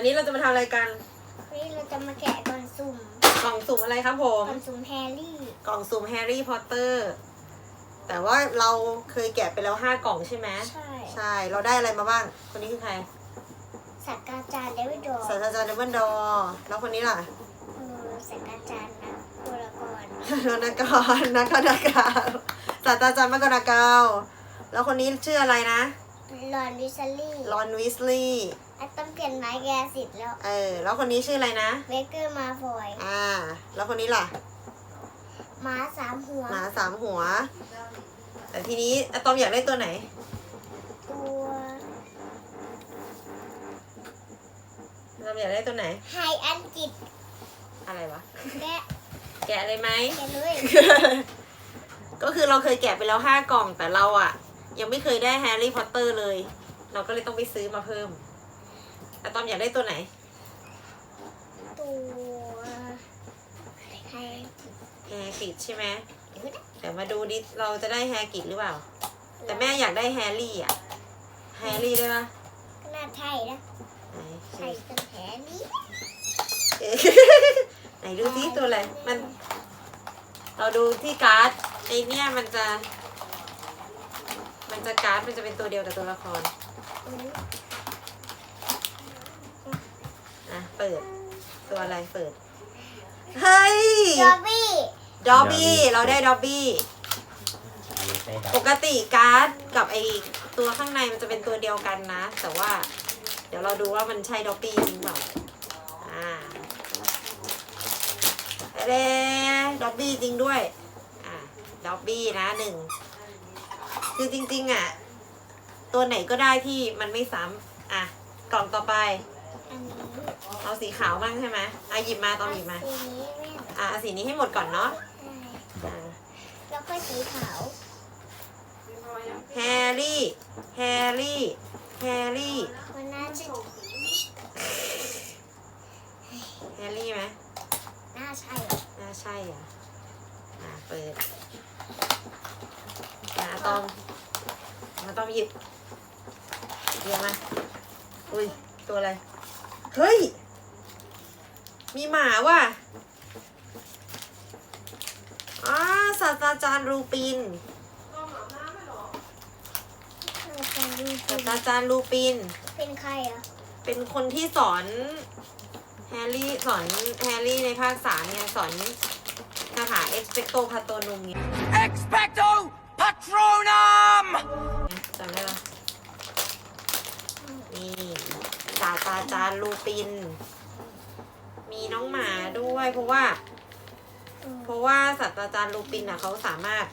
วันนี้เราจะมาทำอะไรกันวันนี้เราจะมาแกะกล่องสุ่มกล่องสุ่มอะไรครับผมกล่องสุ่มแฮร์รี่ กล่องสุ่มแฮร์รี่พอตเตอร์ แต่ว่าเราเคยแกะไปแล้วห้ากล่องใช่ไหมใช่ ใช่ เราได้อะไรมาบ้าง คนนี้คือใครสักกาจารย์เดวิดดอร์ศาสตราจารย์เดวันดอร์แล้วคนนี้ล่ะ เออสักกาจารย์นะบุรกรนากรนักกนากาวศาสตราจารย์มกนากาวแล้วคนนี้ชื่ออะไรนะ ลอนวิซลี่รอนวิสลีย์ไอ้ต้องเปลี่ยนไม้แกสิทธิ์แล้วเออ แล้วคนนี้ชื่ออะไรนะ เบเกอร์มาฟอยอ่า แล้วคนนี้ล่ะม้าสามหัวหมาสามหัว แต่ทีนี้อะตอมอยากได้ตัวไหน ตัวอะตอมอยากได้ตัวไหน ไฮอันจิตอะไรวะ แกะแกะเลยไหม แกะเลย ก็คือเราเคยแกะไปแล้วห้ากล่องแต่เราอะ ยังไม่เคยได้แฮร์รี่พอตเตอร์เลย เราก็เลยต้องไปซื้อมาเพิ่มอะตอมอยากได้ตัวไหน ตัวไฮแฮร์กิดใช่ไหมเดี๋ยวนะเดี๋ยวมาดูดิเราจะได้แฮร์กิดหรือเปล่า แต่แม่อยากได้แฮร์รี่อะแฮร์รี่ได้ปะก็น่าใช่นะไหนใช่เป็นแฮร์รี่เอ๊ะไหนดูซิตัวอะไร มัน เราดูที่การ์ดไอเนี่ยมันจะ มันจะการ์ดมันจะเป็นตัวเดียวกับตัวละครอืมอะ เปิด ตัวอะไรเปิด เฮ้ยจอบบี้ ดอบบี้ เราได้ดอบบี้ ปกติการ์ดกับไอตัวข้างในมันจะเป็นตัวเดียวกันนะ แต่ว่า เดี๋ยวเราดูว่ามันใช่ดอบบี้จริงเปล่า อ่าเด้ดอบบี้จริงด้วย อ่าดอบบี้นะหนึ่ง คือจริงๆอะ ตัวไหนก็ได้ที่มันไม่ซ้ำอะ กล่องต่อไป อันนี้เอาสีขาวบ้างใช่ไหมอะหยิบมาตอนหยิบมา สีนี้แม่อะเอาสีนี้ให้หมดก่อนเนาะใช่อ่าแล้วก็สีขาวแฮร์รี่ แฮร์รี่ แฮร์รี่ มันน่าจะแฮร์รี่ไหมน่าใช่น่าใช่อะอะเปิด อะอะตอมมาตอมหยิบเดี๋ยวมาอุ้ยตัวอะไร เฮ้ย มีหมาว่ะอ่าศาสตราจารย์รูปินเราจะดูศาสตราจารย์รูปิน เป็นใครอะ เป็นคนที่สอน แฮร์รี่สอนแฮร์รี่ในภาคสามเนี่ยสอนคาถา expecto patronum เนี่ย Expecto Patronum! จำได้ปะนี่ศาสตราจารย์ลูปิน มีน้องหมาด้วยเพราะว่า เพราะว่าศาสตราจารย์ลูปินอะเขาสามารถ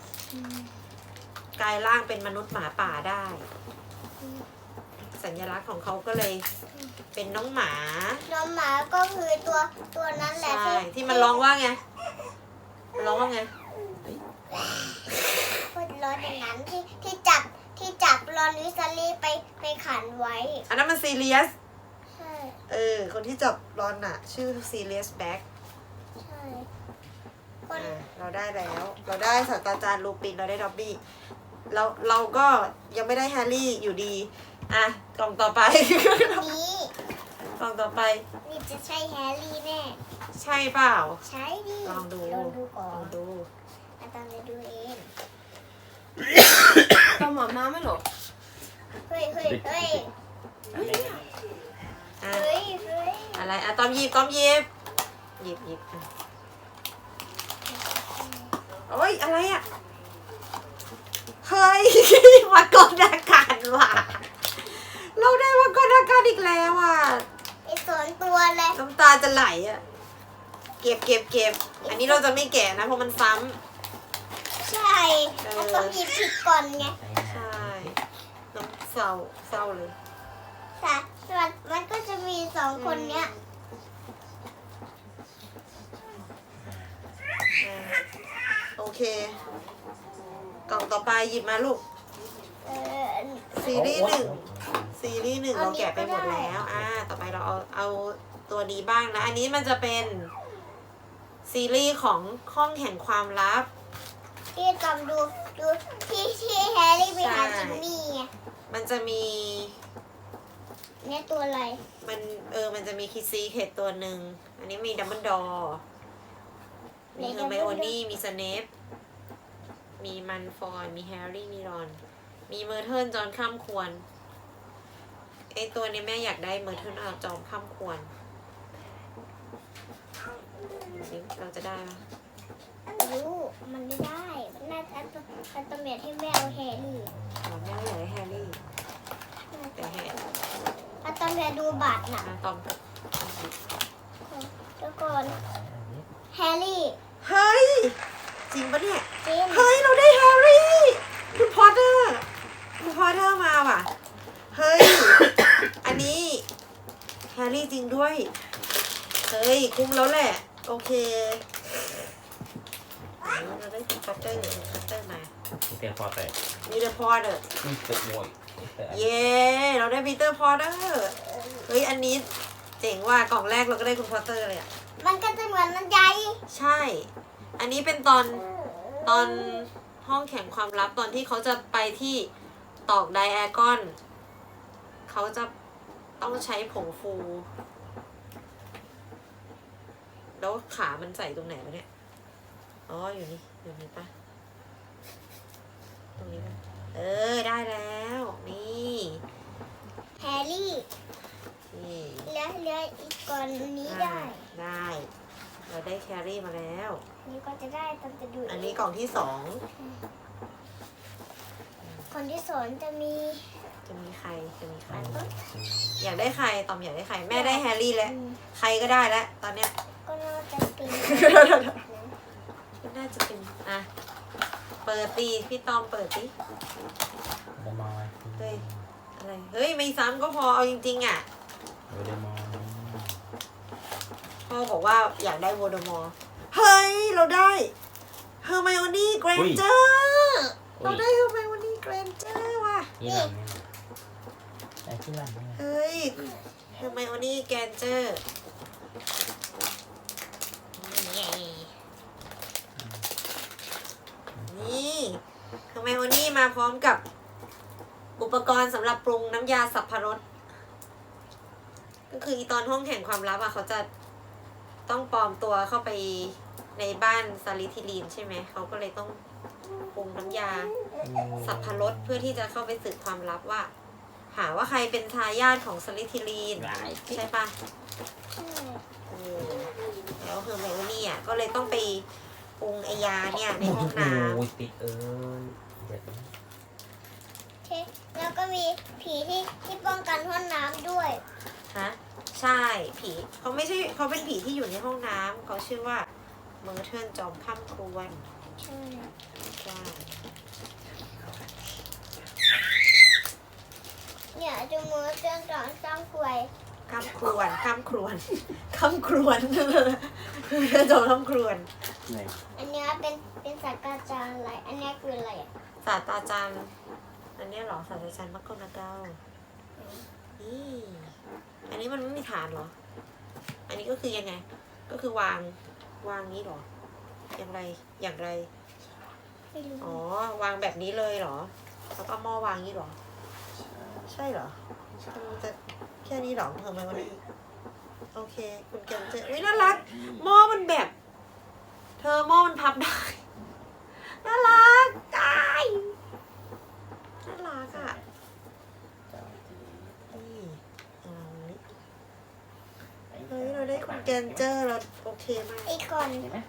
กลายร่างเป็นมนุษย์หมาป่าได้ สัญลักษณ์ของเขาก็เลยเป็นน้องหมา น้องหมาก็คือตัวตัวนั้นแหละใช่ที่มันร้องว่าไงมันร้องว่าไง พูดร้อนอย่างนั้นที่ที่จับที่จับรอนวิซารี่ไปไปขันไว้ อันนั้นมันซีเรียสใช่เออ คนที่จับรอนอะชื่อซีเรียสแบ็กใช่คนเราได้แล้ว เราได้ศาสตราจารย์ลูปินเราได้ด็อบบี้เราเราก็ยังไม่ได้แฮร์รี่อยู่ดี อะกล่องต่อไป นี้กล่องต่อไป นี่จะใช่แฮร์รี่แน่ใช่เปล่า ใช่ดิลองดูลองดูก่อลอนงดู อาจารย์จะดูเอง ต้องหมอมาไหมหรอเฮ้ยเฮ้ยเฮ้ยอะเฮ้ยเฮ้ยอะไรอะตอมหยิบตอมหยิบหยิบหยิบอะโอ้ยอะไรอะ เฮ้ย มากรอากาศว่ะ เราได้มากรอากาศอีกแล้วอะไอ้สวนตัวเลยน้ำตาจะไหลอะ เก็บเก็บเก็บ อันนี้เราจะไม่แกะนะเพราะมันซ้ำ ใช่แล้วต้องหยิบผิดก่อนไงใช่น้ำเศร้าเศร้าเลยแต่มันมันก็จะมีสองคนเนี้ยอ่าโอเค กล่องต่อไปหยิบมาลูก เออซีรีส์หนึ่งซีรีส์หนึ่งเอาเราแกะไปหมดนี้ก็ได้แล้ว อ่า ต่อไปเราเอาเอาตัวนี้บ้างนะ อันนี้มันจะเป็นซีรีส์ของห้องแห่งความลับ ที่จำดูดูที่ที่แฮร์รี่ไปหาจิมมี่ไงมันจะมี เนี่ยตัวอะไร มันเออ มันจะมีคิดซีเคตตัวหนึ่ง อันนี้มีดัมเบิลดอร์มีเฮอร์ไมโอนี่มีสเนป มีมันฟอย มีแฮร์รี่ มีรอน มีเมอร์เทิร์นจอนข้ามควรไอตัวนี้แม่อยากได้เมอร์เทิร์นเอาจอมข้ามควร เราจะได้ปะ รู้มันไม่ได้ มันน่าจะอัตเมียที่แม่เอาแฮร์รี่อ๋อแม่ก็อยากได้แฮร์รี่แต่แฮร์อัตเมียดูบัตรน่ะ อะตอมทุกคนแฮร์รี่เฮ้ย จริงปะเนี่ย จริงเฮ้ย เราได้แฮร์รี่ คุณพอตเตอร์ คุณพอตเตอร์มาว่ะ เฮ้ย อันนี้แฮร์รี่จริงด้วย เฮ้ย คุ้มแล้วแหละ โอเค คุณพอตเตอร์คุณพอตเตอร์มาเตียงพอแต่มีเดอะพอตเตอร์นี่เต็มวยแต่เย้เราได้ปีเตอร์พอตเตอร์เฮ้ยอันนี้เจ๋งว่ะกล่องแรกเราก็ได้คุณพอตเตอร์เลยอะมันก็จะเหมือนมันใหญ่ใช่ อันนี้เป็นตอนตอนห้องแข่งความลับตอนที่เขาจะไปที่ตอกไดแอากอนเขาจะต้องใช้ผงฟู แล้วขามันใส่ตรงไหนวะเนี่ย อ๋ออยู่นี่อยู่นี่ปะตรงนี้ปะเออได้แล้ว นี่แฮร์รี่นี่เหลือเหลืออีกก่อนนี้ได้ ได้ เราได้แครี่มาแล้ว นี่ก็จะได้ตอนจะดูอันนี้กล่องที่สองคนที่สอนจะมีจะมีใครจะมีใครอันต้นอยากได้ใครตอมอยากได้ใคร แม่ได้แฮร์รี่แล้วอืมใครก็ได้แล้ว ตอนเนี้ยก็น่าจะเป็นก็ น่าจะเป็น อะ เปิดตีพี่ตอมเปิดตีเดมอยเฮ้ย อะไร เฮ้ย ไม่ซ้ำก็พอ เอาจริง ๆ อะเดมอยพ่อบอกว่าอยากได้โวลเดอมอร์เฮ้ย เราได้เฮอร์ไมโอนี่เกรนเจอร์เราได้เฮอร์ไมโอนี่เกรนเจอร์ว่ะยี่หลังแต่ที่หลังเนี่ยเฮ้ยเฮอร์ไมโอนี่แกนเจอร์นี่ เฮอร์ไมโอนี่มาพร้อมกับอุปกรณ์สำหรับปรุงน้ำยาสับพรสก็คืออีตอนห้องแข่งความลับอะเขาจะต้องปลอมตัวเข้าไปในบ้านซาลิทิลีนใช่ไหม เขาก็เลยต้องปรุงน้ำยาสับพรสเพื่อที่จะเข้าไปสืบความลับว่า หาว่าใครเป็นทายาทของสลิทิลีน ใช่ปะเออแล้วเฮอร์ไมโอนี่อะก็เลยต้องไปปรุงไอยาเนี่ยในห้องน้โอ้ยติดเอ้ยเด็ดนะเทแล้วก็มีผีที่ที่ป้องกันห้องน้ำด้วยำฮะ ใช่ผีเขาไม่ใช่เขาเป็นผีที่อยู่ในห้องน้ำเขาชื่อว่าเมอร์เทิร์นจอมข้ามครวนใช่ใช่เนี่ยจะมือเจ้าสอนสร้างกลวยข้ามครวนข้ามครวนข้ามครวนเมอร์เทิร์นจอมข้ามครวน ไหนอันเนี้ยเป็นเป็นสัตว์กาจารย์อะไร อันเนี้ยคืออะไรอะ ศาสตราจารย์อันเนี้ยเหรอศาสตราจารย์มักกนาเกานี่อันนี้มันไม่มีฐานเหรอ อันนี้ก็คือยังไง ก็คือวางวางนี้เหรอ อย่างไรอย่างไรไม่รู้อ๋อวางแบบนี้เลยเหรอ แล้วก็หม้อวางนี้เหรอ ใช่เหรอมันจะแค่นี้เหรอทำไมวันนี้โอเค คุณเกมเจอเฮ้ยน่ารักหม้อมันแบบ เธอหม้อมันพับได้น่ารักตายน่ารักอะ นี่เอาอันนี้เฮ้ย เราได้คุณแกนเจอร์เราโอเคมากอีกก่อนเห็นไหม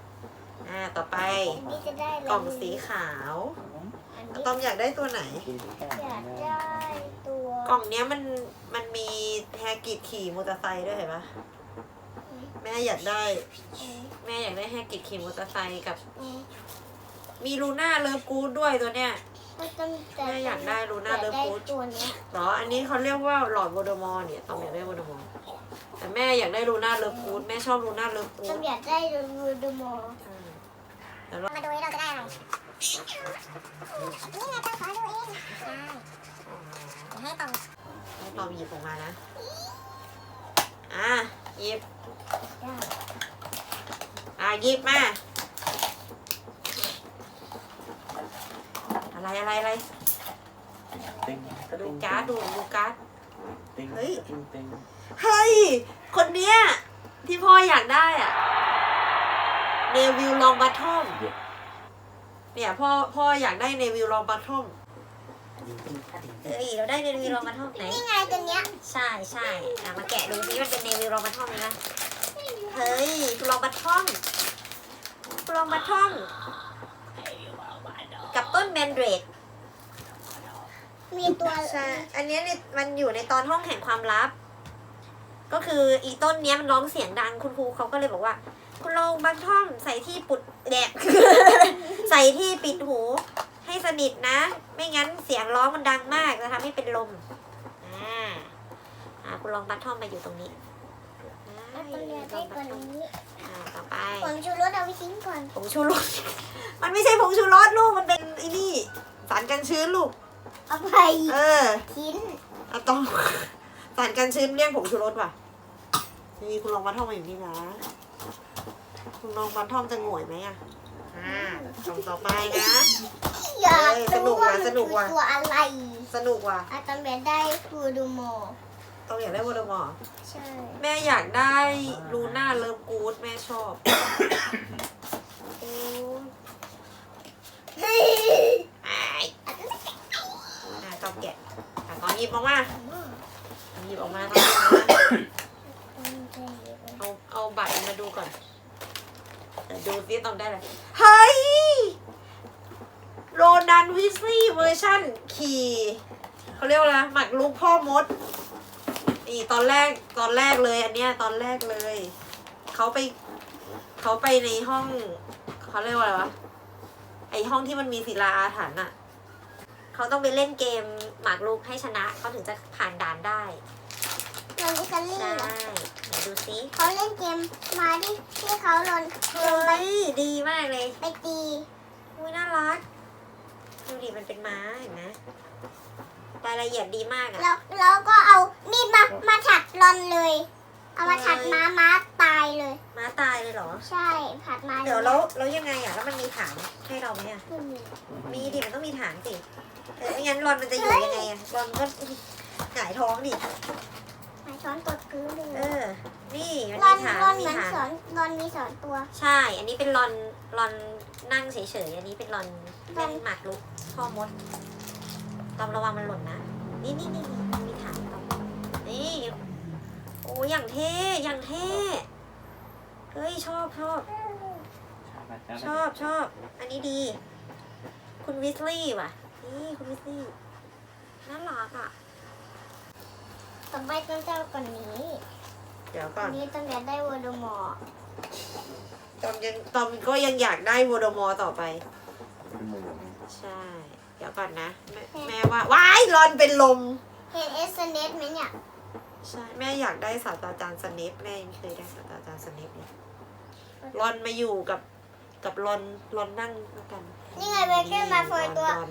อ่าต่อไปอันนี้จะได้อะไรกล่องสีขาวอันอะนี้ตอมอยากได้ตัวไหนกินแค่อยากได้ตัวกล่องเนี้ยมันมันมีแฮกิดขี่มอเตอร์ไซค์ด้วยเห็นปะแม่อยากได้อืมแม่อยากได้แฮกิดขี่มอเตอร์ไซค์กับอืมมีลูน่าเลิฟกูดด้วยตัวเนี้ยมันต้องแต่แม่อยากได้ลูน่าอยากเลิฟได้กูดตัวเนี้ยเหรออันนี้เขาเรียกว่าหลอดโวลเดอมอร์เนี่ยตอมอยากได้โวลเดอมอร์ แต่แม่อยากได้ลูน่าเลิฟกูดแม่ชอบลูน่าเลิฟกูต้อดงอยากได้ดูดูโมอืมเดี๋ยวเรามาดูเราจะได้อะไร นี่ไงต้องขอดูเองใช่ให้ตองให้ตอมหยิบออกมานะ อะหยิบได้อะหยิบมา อะไรอะไรอะไรติ้งดูการ์ดดูดูการ์ดติ๊งเฮ้ยติ๊งติ๊ง เฮ้ย คนเนี้ยที่พ่ออยากได้อะเนวิลลองบัตทอมเดี๋ยวเนี่ยพ่อพ่ออยากได้เนวิลลองบัตทอมติ๊งติ๊งติ๊งเอ้ยเราได้เนวิลลองบัตทอมไหน นี่ไงตัวเนี้ยใช่ใช่อะมาแกะดูซิมันเป็นเนวิลลองบัตทอมไหมนะเฮ้ยลองบัตทอมลองบัตทอมกับต้นแมนเดรดมีตัวใช่ อันเนี้ยเนี่ยมันอยู่ในตอนห้องแห่งความลับ ก็คืออีต้นเนี้ยมันร้องเสียงดังคุณครูเขาก็เลยบอกว่า คุณลองบัตทอมใส่ที่ปุดแดก ใส่ที่ปิดหูให้สนิทนะ ไม่งั้นเสียงร้องมันดังมากจะทำให้เป็นลมอ่าอ่าคุณลองบัตทอมมาอยู่ตรงนี้เอาตัวเนี้ยได้ตัวนี้อ่าต่อไปผงชูรสเอาไปทิ้งก่อนผงชูรส มันไม่ใช่ผงชูรสลูกมันเป็นไอ้นี่สารกันชื้นลูกเอาไปเออทิ้งอะตอม สารกันชื้นเรียกผงชูรสว่ะ นี่คุณลองบัตทอมมาอยู่นี่นะ คุณลองบัตทอมจะโง่วยไหมอะ อ่าต่อต่อไปนะ อยากเอ้ยสนุรู้กว่าว่ะมันสนุกว่ะคือตัวอะไร สนุกว่ะอาตอมเบนได้ฟูดูโมต้องอยากได้วอลมอร์ใช่ แม่อยากได้ลูน่าเลิฟกูดแม่ชอบโอ้เฮ้ยไอ้อะจอมแกะอะตอนหยิบออกมา หยิบออกมาตอนหยิบออกมาเอาเอาบัตรมาดูก่อนเดี๋ยวดูซิต้องได้อะไรเฮ้ยโรดันวิสลี่เวอร์ชันขี่เขาเรียกว่าอะไรหมักลุกพ่อมด นี่ตอนแรกตอนแรกเลย อันเนี้ยตอนแรกเลย เขาไปเขาไปในห้องเขาเรียกว่าอะไรวะไอห้องที่มันมีศิลาอาถรรพ์อะ เขาต้องไปเล่นเกมหมากรุกให้ชนะเขาถึงจะผ่านด่านได้เราดิคัลลี่ใช่เหรอไหนดูซิเขาเล่นเกมมาที่ที่เขาลนเฮ้ยดีมากเลยไปตีอุ้ยน่ารักดูดิมันเป็นม้าเห็นไหมรายละเอียดดีมากอะแล้วแล้วก็เอามีดมามาถัดลอนเลย เอามาถัดม้าม้าตายเลย ม้าตายเลยเหรอ ใช่ถัดมาเดี๋ยวแล้วแล้วยังไงอะแล้วมันมีฐานให้เราไหมอะไม่มี มีดิมันต้องมีฐานสิ เออไม่งั้นรอนมันจะอยู่ยังไงอะรอนก็หงายท้องดิหายช้อนกดพื้นเลเอยอ นี่มันลอมีนฐานลอนมีเหมือนฐานสอนลอนมีสอนตัว ใช่ อันนี้เป็นรอนรอนนั่งเฉยๆ อันนี้เป็นรอนรเป็อนนหมากรุกพ่อมดตอมระวังมันหล่นนะ นี่นี่นี่นี่มีฐานตอมนี่ โอ้อย่างเท่ อย่างเท่ เฮ้ยชอบชอบ ชอบชอบ อันนี้ดี คุณวิสลี่ว่ะ นี่คุณวิสลี่น่ารักอะต่อไปต้องเจ้าก่อนนี้เดี๋ยวก่อัอนนนี้ต้องอยากได้วอลมอร์ตอมยังตอมก็ยังอยากได้วอร์ดมอร์ต่อไปใช่ เดี๋ยวก่อนนะแม่แม่ว่าว้ายรอนเป็นลม เห็นเอสเนสไหมเนี่ย ใช่แม่อยากได้ศาสตราจารย์สเนปแม่ยังเคยได้ศาสตราจารย์สเนปเลยรอนมาอยู่กับกับรอนรอนนั่งแล้วกันนี่ไงเบเกอร์มาเฟยตัว รอน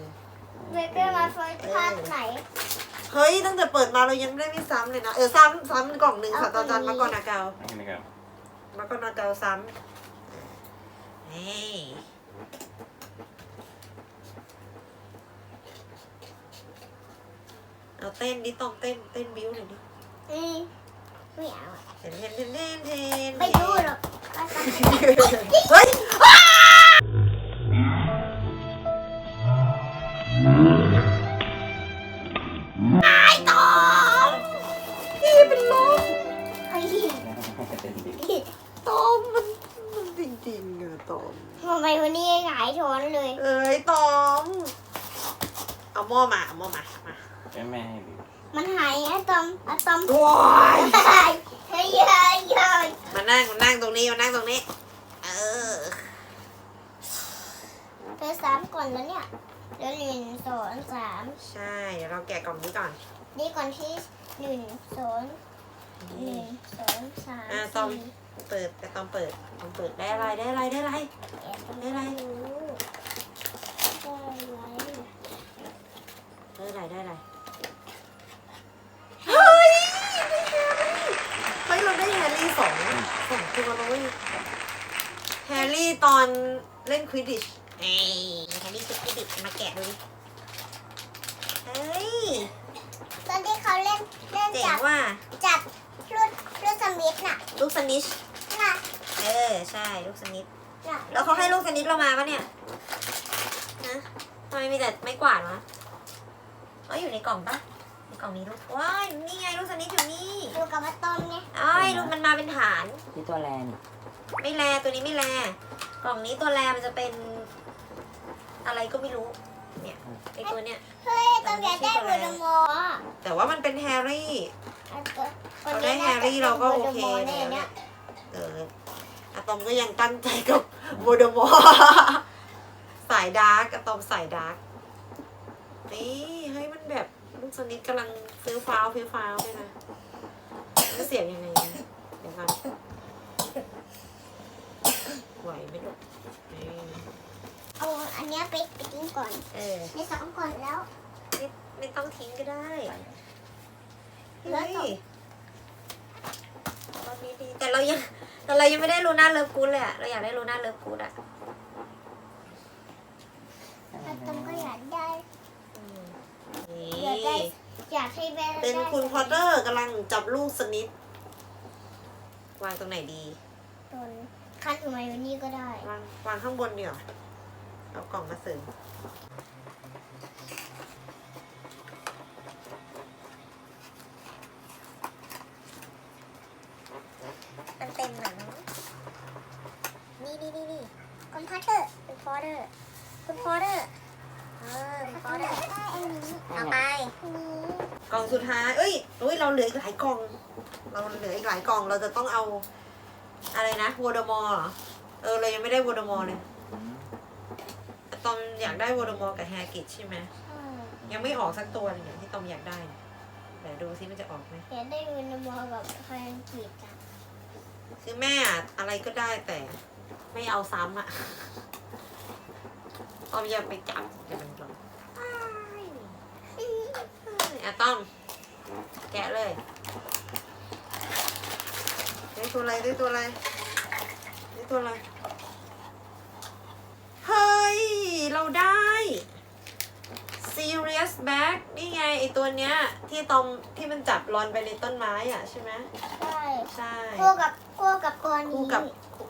เบเกอร์มาเฟยภาคไหนเฮ้ยตั้งแต่เปิดมาเรายังไม่ได้ไม่ซ้ำเลยนะ เออซ้ำซ้ำกล่องหนึ่งเอาศาสตราจารย์กล่มาองนี้กอนาเกานะครับมาก็นาเกาซ้ำนี่เอาเต้นดิต้องเต้นเต้นบิ้วหน่อยดิอืมไม่เอาอะเต้นเต้นเต้นเต้นเต้นไม่ดูหรอกว่าจะเฮ้ย อสามก่อนแล้วเนี่ยเดี๋ยวหนึ่งสองสามใช่ เดี๋ยวเราแกะกล่องนี้ก่อน นี่ก่อนที่หนึ่งสองหนี่นึ่งสองสามอะตอม สี่เปิดแต่ต้องเปิดต้องเปิดได้อะไรได้อะไรได้อะไรแอบตรงได้อะไรได้ไหมได้อะไรได้อะไรเฮ้ยเฮ้ยเราได้แฮร์รี่สองสองตัวแล้วเว้ยแฮร์รี่ตอนเล่นควิดดิช เอ้ยแฮร์รี่ควิดดิชมาแกะดูดิเฮ้ยตอนที่เขาเล่นเล่นว่าจับรูดรูดสมิธน่ะลูกสนิชน่ะเออใช่ลูกสนิชน่ะแล้วเขาให้ลูกสนิทเรามาปะเนี่ยนะทำไมมีแต่ไม่กวาดวะเอ้ยอยู่ในกล่องปะในกล่องมีลูกว้ายนี่ไงลูกสนิทอยู่นี่อยู่กับมาต้มไงเอ้ยลูกมันมาเป็นฐาน ที่ตัวแลนด์ไม่แลตัวนี้ไม่แลกล่องนี้ตัวแลมันจะเป็น อะไรก็ไม่รู้ เนี่ยไอตัวเนี้ย เฮ้ยต้มอยากได้โวลเดอมอร์อะแต่ว่ามันเป็นแฮร์รี่เอาตัวคนเราได้นี้แฮน่าร์จะรี่เราก็โอเคโวลเดอมอร์แล้แน่วเนี่เนี่ยยเอออะตอมก็ยังตั้งใจกับโวลเดอมอร์สายดาร์กอะตอมสายดาร์กนี่เฮ้ยมันแบบลูกสนิทกำลังซื้อฟ้าวฟิวฟ้าวไปนะมันเสียงยังไงนะเดี๋ยวก่อนไหวไหมลูกนี่ เอาอันเนี้ยไปไปกินก่อนเออในสองก่อนแล้ว ไม่ไม่ต้องทิ้งก็ได้แล้วเฮ้ยต่อตอนนี้ดีแต่เรายังแต่เรายังไม่ได้รู้หน้าเลิฟกูดเลยอะเราอยากได้รู้หน้าเลิฟกูดอะแล้วต้มก็อยากได้อืมอยากได้นี่อยากให้แม่เป็นได้คุณพอตเตอร์กำลังจับลูกสนิทวางตรงไหนดีต้นคันทำไมวันนี้ก็ได้ วางวางข้างบนเดี๋ยวา เอากล่องมาเสริมมันเต็มหนังนี่นี่นี่นี่คุณพอเตอร์คุณพอเตอร์คุณพอเตอร์เออคุณพอเตอร์เอาไปนี่กล่องสุดท้าย เอ้ยเอ้ยเราเหลืออีกหลายกล่อง เราเหลืออีกหลายกล่อง เราจะต้องเอา อะไรนะวอดมอร์เหรอเออ เรายังไม่ได้วอดมอร์เลยแต่ตอมอยากได้วอดมอร์กับแฮกิตใช่ไหมยังไม่ออกสักตัวเลยเนี่ยที่ตอมอยากได้เนี่ยเดี๋ยวดูซิมันจะออกไหมอยากได้วินมอร์กับพลังกีดอะคือแม่อะอะไรก็ได้แต่ไม่เอาซ้ำอะตอมอยากไปจับเดี๋ยวมันร้องอ้ายอะต้อมแกะเลยได้ตัวอะไรได้ตัวอะไรได้ตัวอะไร เฮ้ย เราได้ serious bag นี่ไงไอตัวเนี้ย ที่ตอมที่มันจับรอนไปในต้นไม้อะใช่ไหมใช่ใช่คู่กับคู่กับตัวนี้คู่กับ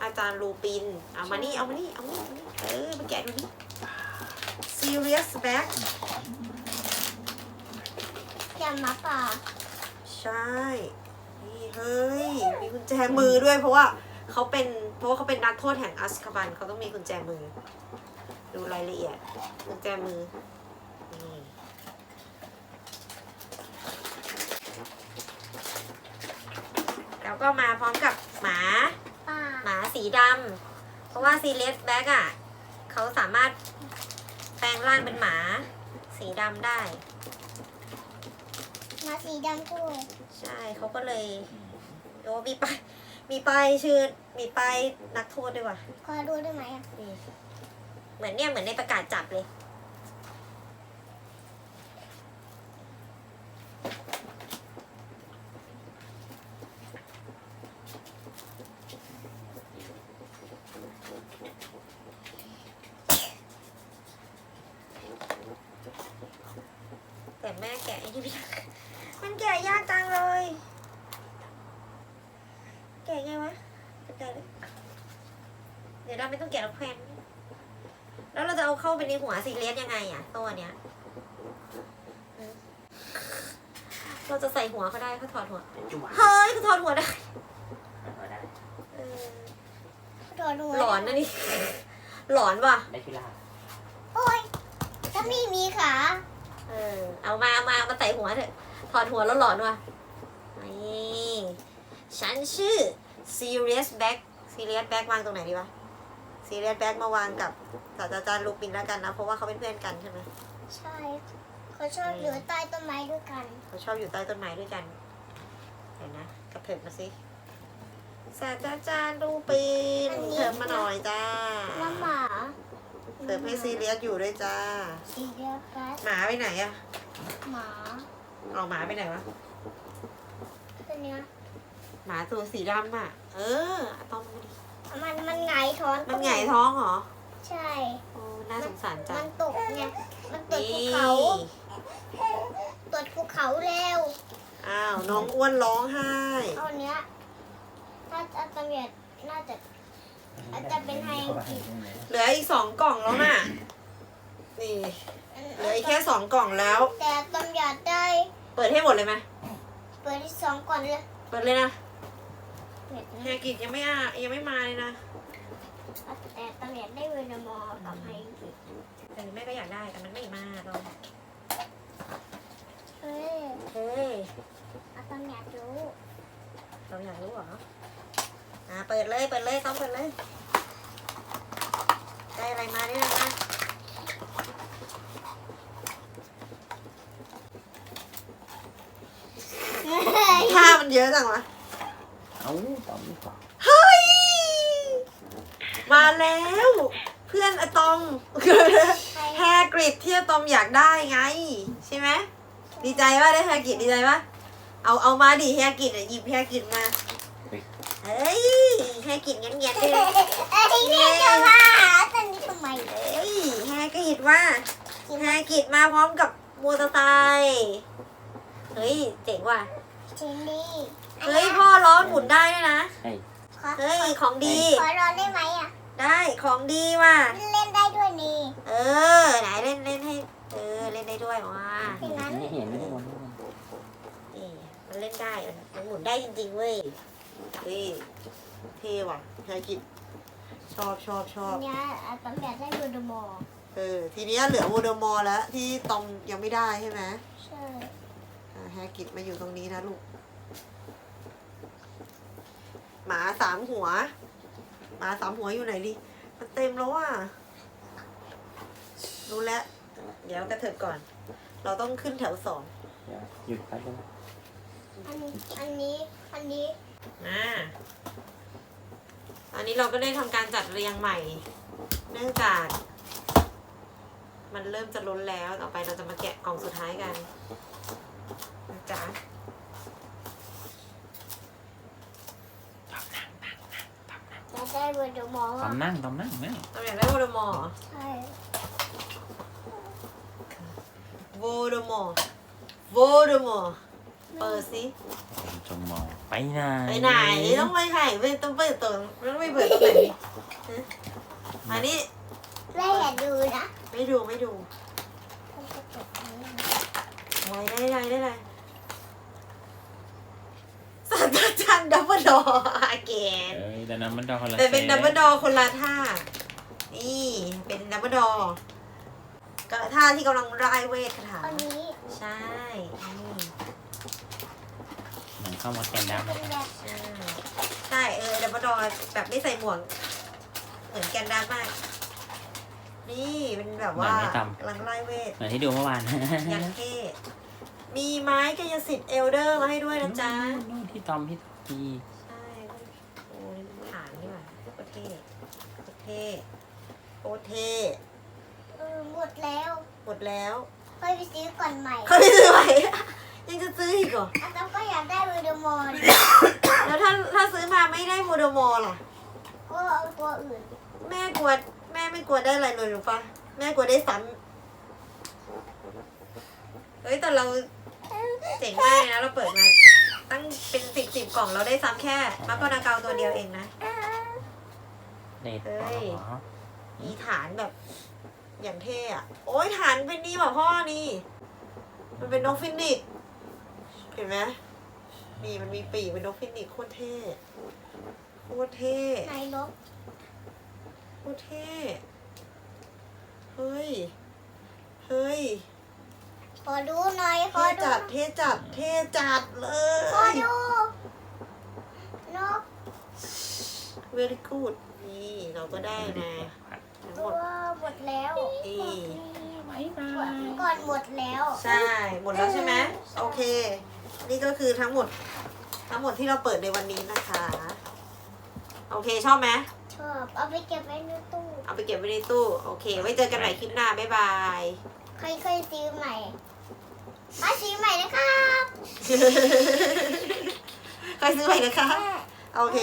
อาจารย์ลูปินเอามานี่เอามานี่ เอามานี่ เอามานี่เออมาแกะดูนี่ serious bag ยามาป่าใช่ นี่เฮ้ย มีกุญแจมือด้วยเพราะว่าเขาเป็น เพราะว่าเขาเป็นนักโทษแห่งอัสคาบันเขาต้องมีกุญแจมือ ดูรายละเอียดกุญแจมือนี่แล้วก็มาพร้อมกับหมาป่าหมาสีดำ เพราะว่าซีเรียสแบ็กอะเขาสามารถแปลงร่างเป็นหมา สีดำได้ มาสีดำด้วยใช่เขาก็เลยโอ้มีไปาย มีป้ายชื่อมีป้ายนักโทษด้วยว่ะขอดูได้ไหมอะนี่เหมือนเนี่ยเหมือนในประกาศจับเลย แต่แม่แกะไอ้นี่ไม่ได้มันแกะยากจังเลยแกะ ไงวะเป็นไงเลยเดี๋ยวเราไม่ต้องแกะแล้วแควนแล้วเราจะเอาเข้าไปในหัวซีเรียสยังไงอะตัวเนี้ยอืมเราจะใส่หัวเขาได้เขาถอดหัวเป็นจุ่มเฮ้ยเขาถอดหัวได้ได้เออโดนหัวหลอนนะนี่ หลอนว่ะ ได้พิล่าโอ้ยถ้าไม่มีขาเออ เอามาเอามาเอามาใส่หัวเถอะ ถอดหัวแล้วหลอนว่ะนี่ฉันชื่อ serious bag serious bag วางตรงไหนดีวะ serious bag มาวางกับศาสตราจารย์ลูปินแล้วกันนะ เพราะว่าเขาเป็นเพื่อนกันใช่ไหมใช่เขาชอบอยู่ใต้ต้นไม้ด้วยกัน เขาชอบอยู่ใต้ต้นไม้ด้วยกันเดี๋ยวนะกระเถิบมาสิศาสตราจารย์ลูปินอันนี้ เถิบมาหน่อยจ้าน้ำหมาเถิบให้ซีเรียสอยู่ด้วยจ้า สีเดียวกันหมาไปไหนอะหมาเอาหมาไปไหนวะ ตัวเนี้ย หมาตัวสีดำอะเอออะต้องดูดิมันมันหงายท้องมันหงายท้องเหรอใช่ โอ้น่าสงสารจัมังนตกไงมันตกภูนี่เขาตกภูเขาเร็วออ้าวน้องอ้วนร้องไห้ เอาเนี้ยถ้าอาตำรวจน่าจะอาจจะเป็นไฮอังกฤษเหลืออีกสองกล่องแล้วน่ะนี่เหลืออีกแค่สองกล่องแล้ว แต่ตำรวจได้เปิดให้หมดเลยไหมเปิดที่สองก่อนเลย เปิดเลยนะ เปิดแฮกิจยังไม่อะยังไม่มาเลยนะ แต่ตำรวจได้เวลามอกับไฮอังกฤษแต่แม่ก็อยากได้แต่มันไม่มาเราเฮ้ยเฮ้ยอาตำรวจรู้เราอยากรู้เหรอ อ่า เปิดเลย เปิดเลยต้องเปิดเลย ได้อะไรมาได้เลยนะผ้ามันเยอะจังวะ เอาตอมก่อนเฮ้ย มาแล้ว เพื่อนอะตอมแฮกริดที่อะตอมอยากได้ไง ใช่ไหมดีใจป่ะได้แฮกริดดีใจป่ะเอาเอามาดิแฮกริดอะหยิบแฮกริดมาเฮ้ยแฮกริดเงี้ยเงี้ยๆเลยไอ้เนี่ยจะมาหาตอนนี้ทำไมเฮ้ยแฮกริดว่าแฮกริดมาพร้อมกับมอเตอร์ไซค์เฮ้ยเจ๋งว่ะชินดี้ เฮ้ยพ่อล้อหมุนได้ด้วยนะเฮ้ยขอเฮ้ยของดี ขอรอได้ไหมอะ ได้ของดีว่ะ เล่นได้ด้วยนี่ เออ ไหนเล่นเล่นให้ เออเล่นได้ด้วยว่ะอย่างนั้นไม่เห็นไม่ได้มองไม่ได้นี่มันเล่นได้มันมันหมุนได้จริงๆเว้ยเฮ้ยเท่ว่ะแฮกิจชอบชอบชอบ เนี่ยอาตำรวจได้เวลามอเออ ทีเนี้ยเหลือโวลเดอมอร์แล้วที่ตอมยังไม่ได้ใช่ไหมใช่ อ่าแฮกิจมาอยู่ตรงนี้นะลูก หมาสามหัว หมาสามหัวอยู่ไหนดิ มันเต็มแล้วอะ รู้แล้ว เดี๋ยวกระเถิบก่อน เราต้องขึ้นแถวสองเดี๋ยวหยุดแป๊บนึงอันอันนี้ อันนี้ อ่าอันนี้เราก็ได้ทำการจัดเรียงใหม่ เนื่องจาก มันเริ่มจะล้นแล้ว ต่อไปเราจะมาแกะกล่องสุดท้ายกันนะจ๊ะ จะได้เวลามอตอมนั่งตอมนั่งนั่งเราอยากได้โวลเดอมอร์ใช่โวลเดอมอร์โวลเดอมอร์เปิดสิผมจมมองไปไหนไปไหนต้องไปไหนไปต้องเปิดตรงต้องไปเปิดตรงไหนฮะอันนี้แม่อย่าดูนะไม่ดูไม่ดูมันจะตกนี้อะไรได้ไรได้ไรศาสตราจารย์ดับเบิ ลดอร์อาเกนเอ้ยแต่นั้นมันดอกคนละแต่เป็นซตดับเบิลดอร์คนละท่า นี่ เป็นดับเบิลดอร์ก็ท่าที่กำลังร่ายเวทคาถาอันนี้ใช่นี่เหมือนเข้ามาแกนจะดำเป็นแบบใช่ใช่เออดับเบิลดอร์แบบไม่ใส่หมวกเหมือนแกนดามาก นี่เป็นแบบว่ากำลังไล่เวทเหมือนที่ดูเมื่อวานยันเท่มีไม้กายสิทธิ์เอลเดอร์มาให้ด้วยนะจ๊ะ นู่นที่ตอมที่ ทีใช่โอ้ยฐานนี่หว่าโคตรเท่โคตรเท่โคตรเท่เออหมดแล้วหมดแล้วค่อยไปซื้อก่อนใหม่เขาไม่ซื้อไหว ยังจะซื้ออีกเหรอ อาตำก็อยากได้เวลามอแล้วถ้าถ้าซื้อมาไม่ได้โมโดโมล่ะ ก็เอาตัวอื่นแม่กลัวแม่ไม่กลัวได้อะไรเลยหรือปะแม่กลัวได้ซ้ำเฮ้ยแต่เราเจ๋งมากเลยนะเราเปิดมา ตั้งเป็นสิบสิบกล่องเราได้ซ้ำแค่มักกะนาเกาตัวเดียวเองนะเด็ดเฮ้ยอ๋อมีฐานแบบ อย่างเท่อะโอ้ยฐานเป็นนี่แบบพ่อนี่ มันเป็นนกฟินิกซ์เห็นไหมนี่มันมีปีกเป็นนกฟินิกซ์โคตรเท่โคตรเท่ในนกโคตรเท่เฮ้ยเฮ้ย ขอดูหน่อยขอเท่ดูจัดเท่จัดเท่จัดเลขอย ดูนก very good นี่เราก็ได้มาทั้งหมตัวด หมดแล้วนี่ก่อนหมดแล้วใช่ หมดแล้วใช่ไหมโอเค นี่ก็คือทั้งหมด ทั้งหมดที่เราเปิดในวันนี้นะคะ โอเคชอบไหมชอบเอาไปเก็บไว้ในตู้เอาไปเก็บไว้ในตู้ โอเค ไว้เจอกันใหม่คลิปหน้า บ๊ายบายค่อยๆซื้อใหม่ มาซื้อใหม่นะครับ ใครซื้อไปนะคะ โอเค